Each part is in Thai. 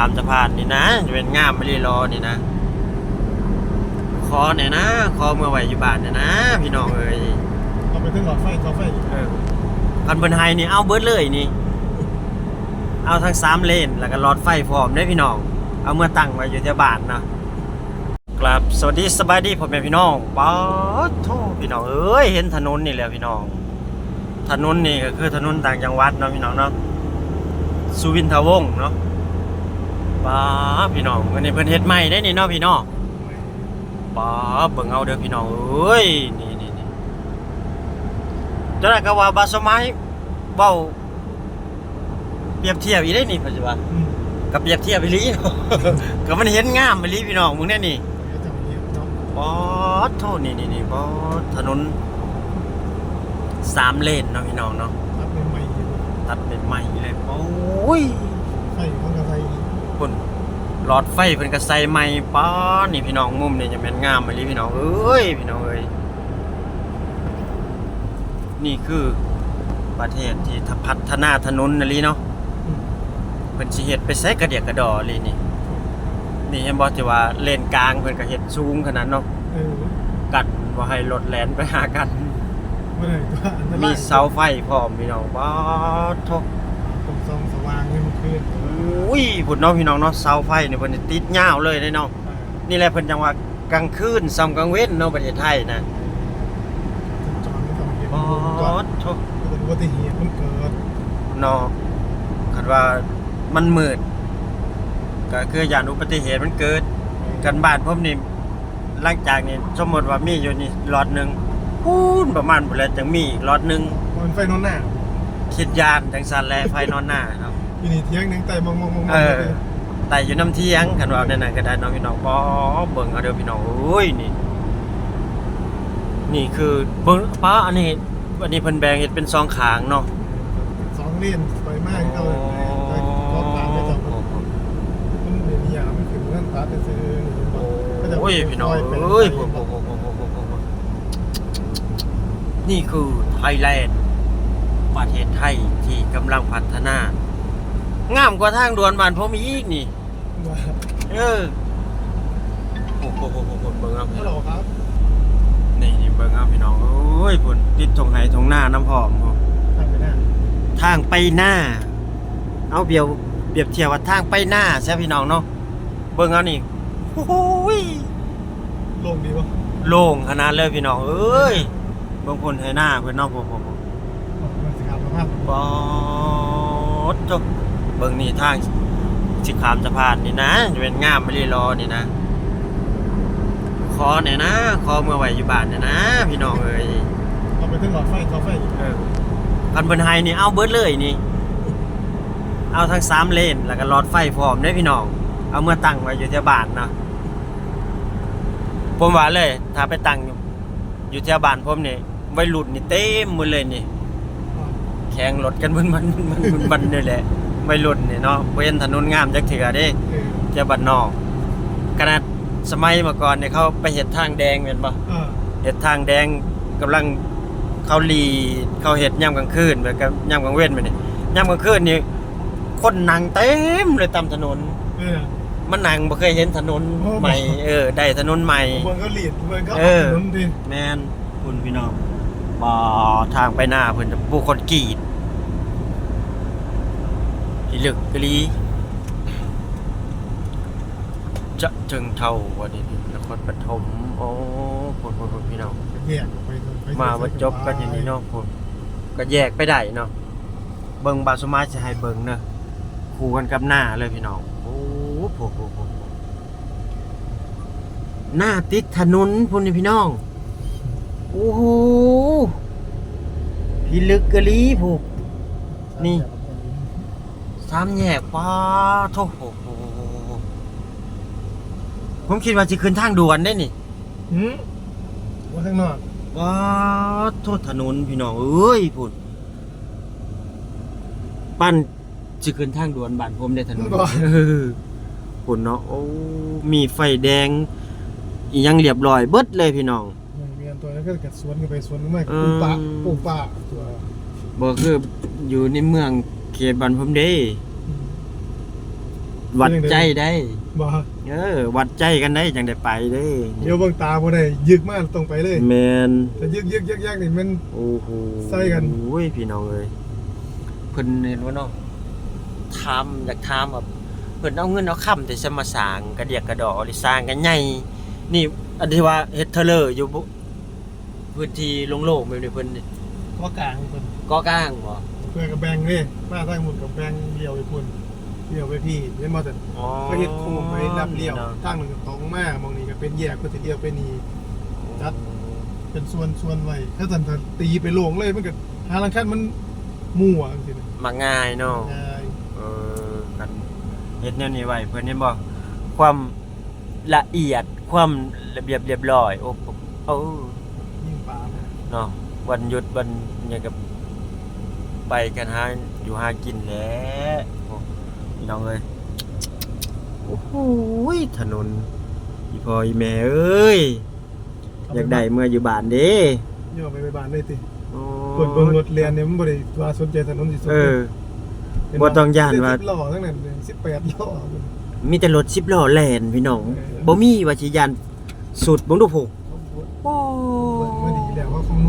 ามสะพานนี่นะ จะเป็นงามไม่รีรอนี่นะ คอเนี่ยนะ คอเมื่อไหวอยู่บ้านเนี่ยนะ พี่น้องเอ้ยเอาไปถึงหลอดไฟเสาไฟเออคันเพิ่นไฮนี่เอาเบิดเลยนี่ เอาทั้งสามเลนแล้วก็หลอดไฟพร้อมได้อพี่น้อง เอาเมื่อตั้งไว้อยู่ที่บ้านเนาะกลับสวัสดีสบายดีพ่อแม่พี่น้องป๊าดโทพี่น้องเอ้ยเห็นถนนนี่แหละพี่น้อง ถนนนี่ก็คือถนนต่างจังหวัดเนาะพี่น้องเนาะสุวินทวงศ์เนาะ ป้าดพี่น้องวันนี้เพิ่นเฮ็ดใหม่ได้นี่เนาะพี่น้องป้าดเบิ่งเอาเด้อพี่น้องเอ้ยนี่นี่นี่จังได๋ก็ว่าบาสมัยเว้าเปรียบเทียบอีได้นี่ปัจจุบันอืมกับเปรียบเทียบอีหลีก็มันเห็นงามอีหลีพี่น้องมึงแน่นี่เดี๋ยวจะมาเยี่ยมเนาะป๊อดโทษนี่นี่นี่ป๊อดถนนสามเลนเนาะพี่น้องเนาะรับเป็นใหม่อยู่ตัดเป็นใหม่เลยโอ้ยไฟข้างกระไฟ คนหลอดไฟเป็นกระใสใหม่ป๊อดนี่พี่น้องมุมนี่จะเป็นงามอีหลีพี่น้องเอ้ยพี่น้องเอ้ยนี่คือประเทศที่พัฒนาถนนนะลีเนาะอืมเพิ่นสิเฮ็ดไปใส่กระเดียกกระดอลีนี่นี่เห็นบ่ที่ว่าเลนกลางเพิ่นก็เฮ็ดสูงขนาดเนาะเออกันบ่ให้รถแล่นไปหากันไม่ได้ตัวอันตรายมีเสาไฟพร้อมพี่น้องว้าโทต รงซองสว่างเงินคืนอุ้ยพุ่นเนาะพี่น้องเนาะเสาไฟนี่เพิ่นติดยาวเลยเด้เนาะนี่แหละเพิ่นจังว่ากลางคืนซ้ำกลางเว้นเนาะประเทศไทยนะจอดไม่ต้องเก็บว้าก่อนโทเกิดอุบัติเหตุมันเกิดเนาะคันว่ามันมืดก็คือยานอุบัติเหตุมันเกิด กันบ้านผมนี่หลังจากนี้สมมติว่ามีอยู่นี่ล็อตหนึ่งพูนประมาณพุ่นแหล้วจังมีอีกล็อตหนึ่งมันไฟนอนหน้า คิดยานจังสันแลไฟนอนหน้าครับปีนี้เที่ยงหนึงแต่มองมองมองเออแต่อยู่น้ำเที่ยงกันว่าในนั้นก็ได้เน้องพี่น้องปอเบิ่งเอาเด้อพี่น้องเอ้ยนี่ นี่คือเบิ่งป้าอันนี้อันนี้เพิ่นแบ่งเฮ็ดเป็นสองขางเนาะ สองเลนไฟมากก็เลยแต่รอบตามก็จะมันเดี๋ยวนี้อะมันขึ้นเรื่องตัดไปซื้อก็จะโอ้ยพี่น้องซไปเอ้ยโอ้โหโอ้โหโอ้โหโอ้โหโอ้โหนี่คือไทยแลนด์ ประเทศไทยที่กำลังพัฒนางามกว่าทางด่วนบ้านผมอีกนี่ว่าเออโอ้โหโอ้โหโอ้โหเบิ่งเอาฮัลโหลครับนี่นี่เบิ่งเอาพี่น้องเอ้ยพุ่นติดทงไห้ทงหน้าน้ำหอมพุ่นทำไปหน้าทางไปหน้า เอาเบียวเปรียบเทียบว่าทางไปหน้าใช่พี่น้องเนาะเบิ่งเอานี่โอ้โหยลงดีป่ะโล่งขนาดเลยพี่น้องเอ้ยเบิ่งพุ่นให้หน้าเพิ่นเนาะพุ่นพุ่นพุ่นมันสิ ครับสภาพปอดจบเบิ่งนี่ทางสิขามสะพานนี่นะจะเป็นงามไม่รีรอนี่นะคอเนี่ยนะคอเมื่อไหวอยู่บ้านเนี่ยนะ พี่น้องเอ้ยเอาไปถึงหลอดไฟเสาไฟเออคันเพิ่นไฮนี่เอาเบิดเลยนี่ เอาทั้งสามเลนแล้วก็หลอดไฟพร้อมได้อพี่น้อง เอาเมื่อตั้งไว้อยู่ที่บ้านเนาะผมว่าเลย ถ้าไปตั้งอยู่อยู่ที่บ้านผมนี่วัยรุ่นนี่เต็มหมดเลยนี่ แข่งรถกันบึนมันบึนมันบึนมันนี่แหละวัยรุ่นนี่เนาะเว้นถนนงามจักเถื่อเด้เออเจ้าบ้านนอกขนาดสมัยเมื่อก่อนเนี่ยเขาไปเห็ดทางแดงเห็นปะเออเห็ดทางแดงกำลังเขาลีเขาเห็ดย่ำกลางคืนแบบกับย่ำกลางเว้นไปนี่ย่ำกลางคืนนี่คนนั่งเต็มเลยตามถนน เออ มันนั่งบ่เคยเห็นถนนโอ้ ใหม่ เออ ได้ถนนใหม่เบิ่งก็หลีดเบิ่งก็เออถนนดิแมนคุณพี่น้อง บ่ทางไปหน้าเพิ่นผู้คนกรีดอีลึกกะลี จะเชิงเท่าวันนี้นครปฐมโอ้คนคนคนพี่น้องแยกไปไปมามาจบกันอย่างนี้เนาะผมก็แยกไปได้เนาะเบิ่งบาสมาจะให้เบิ่งเนาะคู่กันกับหน้าเลยพี่น้องโอ้โหโหโหโหหน้าติดถนนพุ่นนี่พี่น้อง โอ้โห พี่ลึกกะลีผูกนี่สามแยกป้าโทโหโหผมคิดว่าจะขึ้นทางด่วนได้นี่หืมว่าข้างนอกว้าโทษถนนพี่น้องเอ้ยพุ่นปั้นจะขึ้นทางด่วนบ้านผมได้ถนนเออพุ่นเนาะโอ้มีไฟแดงอีหยังเรียบร้อยเบิดเลยพี่น้อง เมียนตัวนั้นก็กัดสวนกันไปสวนกันมาเอปูอปะปูปะตัวบ่คืออยู่ในเมืองเขตบ้านผมเด้อืมวัดใจได้ บ่เออ วัดใจกันได้จังได้ไปเด้เดี๋ยวเบิ่งตาบ่ได้ยึกมาตรงไปเลยแมนแต่ยึกยึกยักยักนี่มัน โอ้โหใส่กัน โอ้ยพี่น้องเอ้ยเพิ่นเห็นว่าเนาะทำอยากทำแบบเพิ่นเอาเงินเอาค่ำแต่สมาสร้างกระเดียกกระดอหรือสร้างกันใหญ่นี่อันที่ว่าเฮ็ดเทเลอร์อยู่บุ พื้นที่โล่งๆแบบนี้เพิ่นนี่ก็กลางเพิ่นก็กลางบ่เพื่อกับแบงเด้มาทางหมุนกับแบงเลี้ยวไปพุ่นเลี้ยวไปพี่เห็นบ่แต่อ๋อก็เฮ็ดโค้งไปรับเลี้ยวทางหนึงก็ตรงมามองนี้ก็เป็นแยกก็สิเลี้ยวไปนี่จัดเป็นส่วนส่วนไว้ถ้าสันถ้าตีไปโล่งเลยมันก็หาลังคันมันมั่วจังซี่นะมาง่ายเนาะง่ายเออกันเฮ็ดแนวนี้ไว้เพิ่นเห็นบ่ความละเอียดความระเบียบเรียบร้อยโอ้โอ้ยิ่งปลานะ เนาะวันหยุดวันเนี่ยกับไปกันหาอยู่หากินแหล้วโอ้พี่น้องเอ้ยโอ้โหถนนอีพ่ออีแม่เอ้ยอยากได้เมื่ออยู่บ้านเด้ย่อไปไปบ้านเลยติโอ้เปิดเบิ่งรถเรียนเนี่ยมันบ่ได้ว่าสนใจถนนสิสนเอใจอบ่ต้องย้านว่าสิบล้อทั้งนั้นเลย18ล้อมีแต่รถ10ล้อแล่นพี่น้องเออบ่มีว่าสิยานสุดเบิ่งดูพุโอ้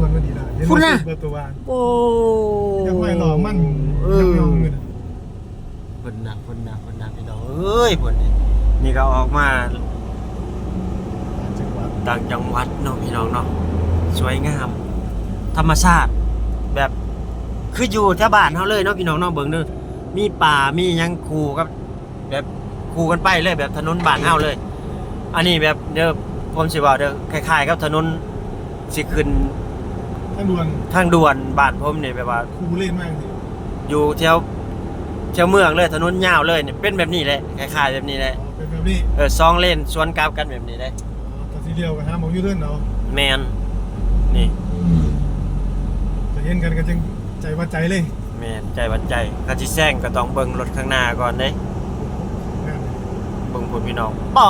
มันดีแล้วว่าคำนวณมันดีแล้วเห็นคุณน่ะว่าสิบประตูวานโอ้ยังไม่หล่อมันเอยังอยองๆอยู่นะเพิ่นน่ะเพิ่นน่ะเพิ่นน่ะพี่น้องเอ้ยเพิ่นนี่นี่ก็ออกมาจังหวัดต่างจังหวัดเนาะพี่น้องเนาะสวยงาม ธรรมชาติ แบบคืออยู่แถวบ้านเฮาเลยเนาะพี่น้องเนาะเบิ่งเด้อมีป่ามีหยังคู่กับ แบบคู่กันไปเลยแบบถนนบ้านเฮาเลย อันนี้แบบเด้อผมสิว่าเด้อคล้ายๆกับถนนสิขึ้น ทางด่วนทางด่วนบ้านผมนี่แบบว่า คูเล่นมากสิอยู่แถวแถวเมืองเลยถนนยาวเลยนี่เป็นแบบนี้แหละคล้ายๆแบบนี้แหละเป็นแบบนี้เออสองเลนสวนกลับกันแบบนี้เลยตัดสีเดียวกันฮะมองอยูเทิร์นเนาะแมนนี่จะเห็นกันก็จึงใจว่าใจเลยแม่นใจวัดใจถ้าสิแซงก็ต้องเบิ่งรถข้างหน้าก่อนเด้งานเบิ่งพุ่นพี่น้องป๋อ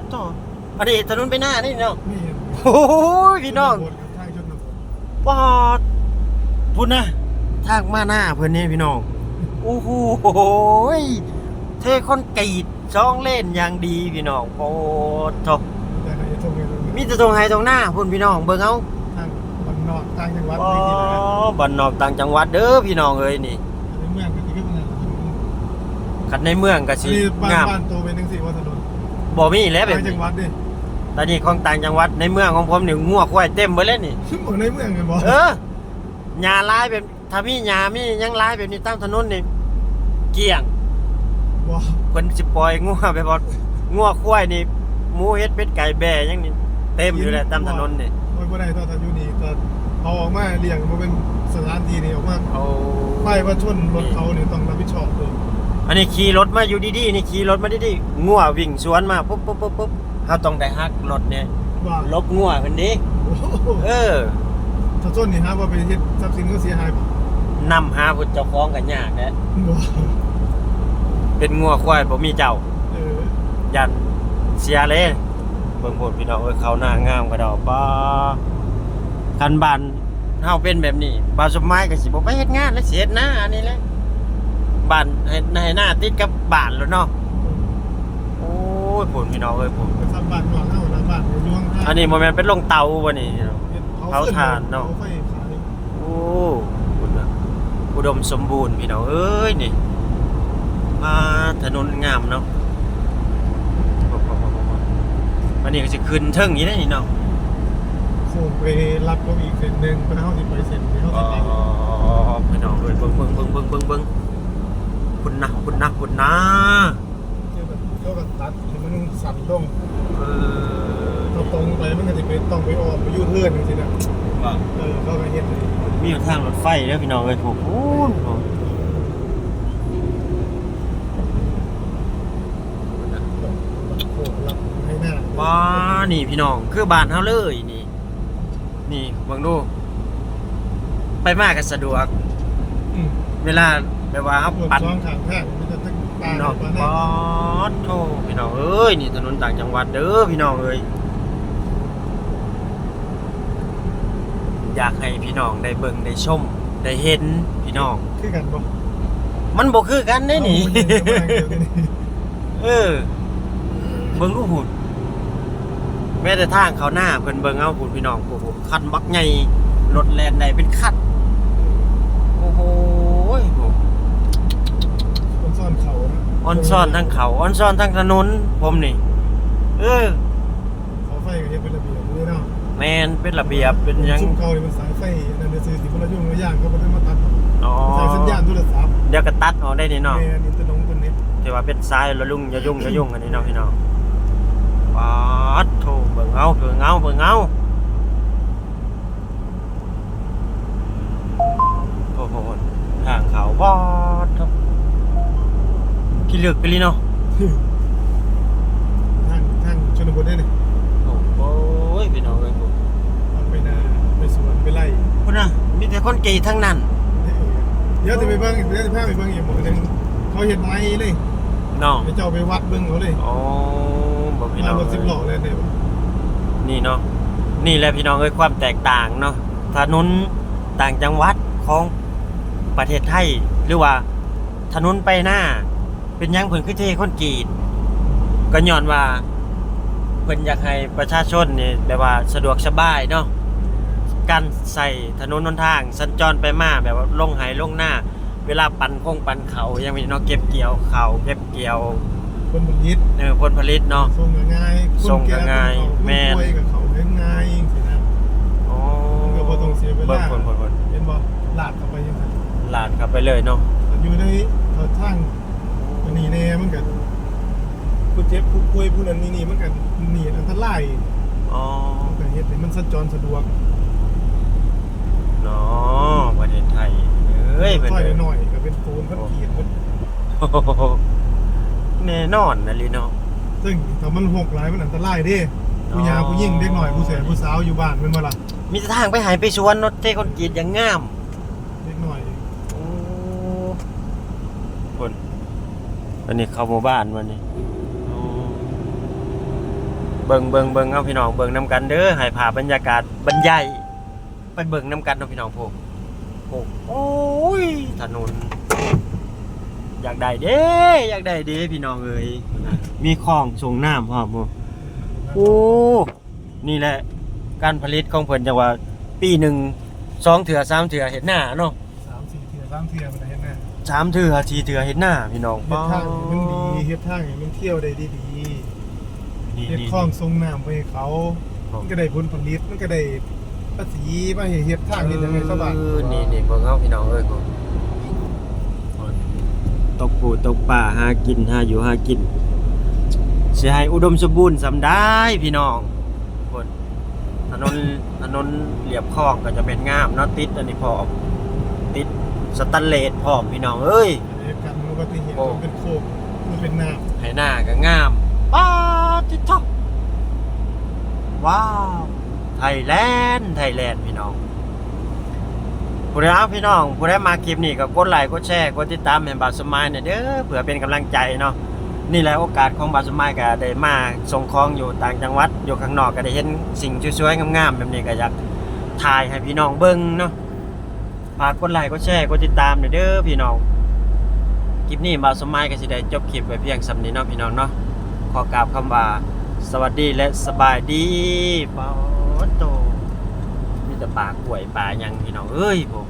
ดโตอันนี้ถนนไปหน้านี่เนาะนี่โอ้ยพี่น้อง บทกับทางชนบท ป๋อดพุ่นนะทางมาหน้าเพิ่นนี่พี่น้องโอ้โหเทคอนกรีตสองเลนอย่างดีพี่น้องโอ้โตแต่ไหนจะตรงไงตรงมีแต่ตรงไห้ตรงหน้าพุ่นพี่น้องเบิ่งเอาทางวันนอกทางจังหวัดอ๋อนี่ที่ไหนนะบ้านนอกต่างจังหวัดเด้อพี่น้องเอ้ยนี่ในเมืองก็ที่ก็เป็นอะไรคันในเมืองก็สินี่บ้านงามบ้านโตเป็นจังสี่ว่าถนนบ่มีแล้วแบบทางจันี้งหวัดดิ แต่นี่ของต่างจังหวัดในเมืองของผมนี่งัวควายเต็มเบิดเลยนี่บ่ในเมืองไงบ่เออหญ้าลายแบบถ้ามีหญ้ามีหยังลายแบบนี้ตามถนนนี่เกลี้ยงบ่เพิ่นสิปล่อยงัวไปบ่งัวควายนี่หมูเฮ็ดเป็ดไก่แบ่หยังนี่เต็มอยู่แล้วตามถนนนี่โอ้ยบ่ได้ตอนทันอยู่นี่ตอนเอาออกมาเลี้ยงมันเป็นสถานที่นี่ออกมาโอ้ป้ายว่าชนรถเขาเนี่ยต้องรับผิดชอบเลยอันนี้ขี่รถมาอยู่ดีๆนี่ขี่รถมาดีๆงัววิ่งสวนมาปุ๊บปุ๊บปุ๊บปุ๊บ เฮาต้องได้ฮักรถเนี่ยว่าลบงัวเพิ่นดิโอ้โหเออถ้าชนนี่ฮะว่าไปเฮ็ดทรัพย์สินก็เสียหายบ่นำหาผู้เจ้าของกันยากแหละบ่เป็นงัวควายบ่มีเจ้าเออยันเสียเลยเบิ่งโพดพี่น้องเอ้ยเขาหน้างามกระดอกป้าคันบ้านเฮาเป็นแบบนี้บ้านสมไม้ก็สิบ่ไปเฮ็ดงานแล้วสิเฮ็ดหน้าอันนี้แหละบ้านให้ให้หน้าติดกับบ้านแล้วเนาะ ยผลพี่น้องเอ้ยผมไปทำบ้านก่อนเฮานะบ้านอยู่ยวงทางอันนี้บ่แม่นเป็นโรงเตาบ่นี่ เผาเผาถ่านเนาะเผไฟขายโอ้คุณนะอุดมสมบูรณ์พี่น้องเอ้ยนี่ มาถนนงามเนาะอันนี้ก็สิขึ้นเทิงอย่างนี้ได้นี่เนาะส่งไปรับเขาอีกเส้นหนึงเพิ่นเฮาสิไปเส้นที่เฮาอ๋อสิไปพี่น้องเอ้ยเบิ่งเบิ่งเบิ่งเบิ่งเบิ่งเบิ่งคุณนะคุณนะคุณนะ ตัดให้มันสั่นลงเออถ้าตรงไปมันก็สิไปต้องไปออกไปยูเทิร์นจังซี่นะว่าเออเขาก็เฮ็ดเลยมีอยู่ทางรถไฟเด้อพี่น้องเอ้ยถูกพูนโอ้รับให้หน้าว้านี่พี่น้องคือบ้านเฮาเลยนี่ นี่เบิ่งดู ไปมากก็สะดวก อืมเวลาแบบว่าเฮารถปั่นสองข้างทางมันจะตั้งตา พี่น้องบ้านปนะอดโทพี่น้องเอ้ยนี่ถนนต่างจังหวัดเด้อพี่น้องเอ้ยอยากให้พี่น้องได้เบิ่งได้ชมได้เห็นพี่น้อง คือกันบ่มันบ่คือกันได้นี่เอาเงินเข้ามาเดี๋ยวนี้เออเบิ่งลูกหุ่นแม้แต่ทางเขาหน้าเพิ่นเบิ่งเอาหุ่นพี่น้องโอ้โหคันบักใหญ่รถแล่นได้เป็นคันโอ้โหคนซ่ อนเขานะออนซ่อนทั้งเขาออนซ่อนทั้งถนนผมนี่ เออเขาไฟก็เฮ็ดเป็นระเบียบเลยเนาะแมนเป็นระเบียบเป็นหยังซุ่มเขานี่มันสายไฟนั่นน่ะซื้อสิบ่ละยุ่งละย่างเขาบ่ได้มาตัดอ๋อสายสัญญาณโทรศัพท์เดี๋ยวก็ตัดออกได้นี่เนาะแม่นอินเตอร์นงตัวนี้ที่ว่าเป็นซ้ายระลุ่งอย่ายุ่งอย่ายุ่งอันนี้เนาะพี่น้องป๊าดโถเบิ่งเอาเบิ่งเอาเบิ่งเอาโอ้โหทางเขาบอดครับ พี่เลือกไปเลยเนาะทางทางชนบทได้นี่โอ้โหพี่น้องเอ้ยทางไปนาไปสวนไปไร่คุณน่ะมีแต่คนเกย์ทั้งนั้นเดี๋ยวจะไปเบิ่งเดี๋ยวจะพาไปเบิ่งอีกหมู่หนึงเขาเฮ็ดไม้เลยเนาะไปเจ้าไปวัดเบิ่งเขาเลยอ๋อบอกพี่น้มาองรถสิบล้อเลยเนี่ยนี่เนาะนี่แหละพี่น้องเอ้ยความแตกต่างเนาะถนนต่างจังหวัดของประเทศไทยหรือว่าถนนไปหน้า เป็นหยังเพิ่นคือเทคนกรีดก็ย้อนว่าเพิ่นอยากให้ประชาชนนี่แบบว่าสะดวกสบายเนาะการใส่ถนนหนทาง สัญจรไปมาแบบว่าลงไหลงหน้า เวลาปั่นคงปั่นเขายังมีเนาะเก็บเกี่ยวเขาเก็บเกี่ยวคนมันยิดเออผลผลิตเนาะส่งก็ง่ายคนส่งก็แก่ง่ายคนแม่นป่วยกับเขาเฮ็ดง่ายจังซี่นะอ๋อก็บ่ต้องเสียเวลาเบิ่งผลผลผลเห็นบ่ลาดเข้าไปยังไงลาดเข้าไปเลยเนาะอยู่ในเขาทางอั นนี้แน่มันก็ผู้เจ็บผู้ป่วยผู้นั้นนี่นี่มันก็หนีอันตรายอ๋อมันก็เฮ็ดให้มันสัญจรสะดวกเนาะประเทศไทยเอ้ยเพิ่นซอยเอ้ยหน่อยๆก็เป็นปูนคอนกรีตมันโอ้โหแน่นอนนะลิเนาะซึ่งถ้ามันหกหลายมันอันตรายเด้ผู้ยาอ๋อผู้หญิงเด็กหน่อยผู้แสผู้สาวอยู่บ้านเป็นบ่ล่ะมีแต่ทางไปหายไปสวนเนาะเทคนกรีดอย่างงาม เด็กหน่อย โอ้คน อันนี้เข้าหมู่บ้านวันนี้โอ้เบิ่งเบิ่งเบิ่งเอาพี่น้องเบิ่งนํกันเด้อให้ภาพบรรยากาศบรรยายไปเบิ่งนํกันเนาะพี่น้องพวกโอ้โอ้ยถนนอยากได้เด้อยากได้เด้พี่น้องเอ้ยมีคลองส่งน้ำพร้อมบ่โอ้นี่แหละการผลิตของเพิ่นจังว่าปีหนึ่งสองเถื่อสามเถื่อเห็นหน้าเนาะสามสี่เทื่อสามเทื่อมันเห็นนะ สามเถื่อสี่เถื่อเห็นหน้าพี่น้องเฮ็ดทางให้มันดีเฮ็ดทางให้มันเที่ยวได้ดีดีๆเฮ็ดดีคลองส่งน้ำไปให้เขามันก็ได้ผลผลิตมันก็ได้ภาษีมาให้เฮ็ดทางเฮ็ดยังไงชาวบ้านเออนี่นี่เบิ่งเอาพี่น้องเอ้ยผมตกปูตกป่าหากินหาอยู่หากินสิให้อุดมสมบูรณ์สำได้พี่น้องคนถนนถนนเรียบคลองก็จะเป็นงามเนาะติดอันนี้พร้อมติด สแตันเลสพร้อมพี่น้องเอ้ยเหตุการณ์อุบัติเหตุโอ้มันเป็นโคกมันเป็นน้ำให้หน้าก็งามป้าทิท็อว้าวไทยแลนด์ไทยแลนด์พี่น้องผู้ใดเอาพี่น้องผู้ใดมาคลิปนี้ก็กดไลค์กดแชร์กดติดตามให้บาสมายเนี่ยเด้อเพื่อเป็นกำลังใจเนาะนี่แหละโอกาสของบาสมายก็ได้มาส่งของอยู่ต่างจังหวัดอยู่ข้างนอกก็ได้เห็นสิ่งสวยๆงามๆแบบนี้ก็อยากถ่ายให้พี่น้องเบิ่งเนาะ ฝากกดไลค์กดแชร์กดติดตามเด้อพี่น้องคลิปนี้มาสมัยก็สิได้จบคลิปไว้เพียงสำนี้เนาะพี่น้องเนาะขอกราบคำว่าสวัสดีและสบายดีปาโตมีแต่ปากล้วยปลาหยังพี่น้องเอ้ยผม